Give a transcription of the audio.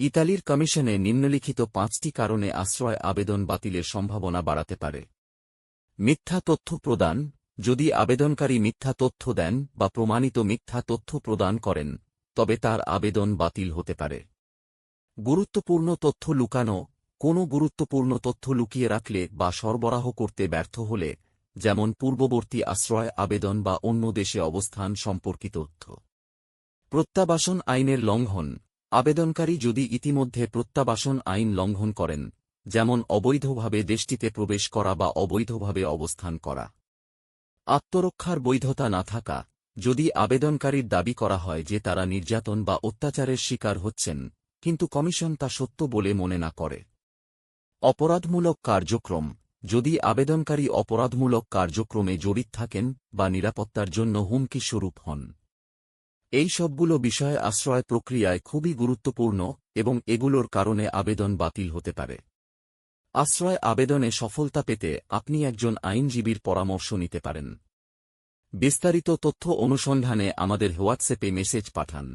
ইতালির কমিশনে নিম্নলিখিত পাঁচটি কারণে আশ্রয় আবেদন বাতিলের সম্ভাবনা বাড়াতে পারে। মিথ্যা তথ্য প্রদান, যদি আবেদনকারী মিথ্যা তথ্য দেন বা প্রমাণিত মিথ্যা তথ্য প্রদান করেন, তবে তার আবেদন বাতিল হতে পারে। গুরুত্বপূর্ণ তথ্য লুকানো, কোনো গুরুত্বপূর্ণ তথ্য লুকিয়ে রাখলে বা সরবরাহ করতে ব্যর্থ হলে, যেমন পূর্ববর্তী আশ্রয় আবেদন বা অন্য দেশে অবস্থান সম্পর্কিত তথ্য। প্রত্যাবাসন আইনের লঙ্ঘন আবেদনকারী যদি ইতিমধ্যে প্রত্যাবাসন আইন লঙ্ঘন করেন, যেমন অবৈধভাবে দেশটিতে প্রবেশ করা বা অবৈধভাবে অবস্থান করা। আত্মরক্ষার বৈধতা না থাকা, যদি আবেদনকারীর দাবি করা হয় যে তারা নির্যাতন বা অত্যাচারের শিকার হচ্ছেন, কিন্তু কমিশন তা সত্য বলে মনে না করে। অপরাধমূলক কার্যক্রম, যদি আবেদনকারী অপরাধমূলক কার্যক্রমে জড়িত থাকেন বা নিরাপত্তার জন্য হুমকি স্বরূপ হন। এই সবগুলো বিষয় আশ্রয় প্রক্রিয়ায় খুবই গুরুত্বপূর্ণ এবং এগুলোর কারণে আবেদন বাতিল হতে পারে। আশ্রয় আবেদনে সফলতা পেতে আপনি একজন আইনজীবীর পরামর্শ নিতে পারেন। বিস্তারিত তথ্য অনুসন্ধানে আমাদের হোয়াটসঅ্যাপে মেসেজ পাঠান।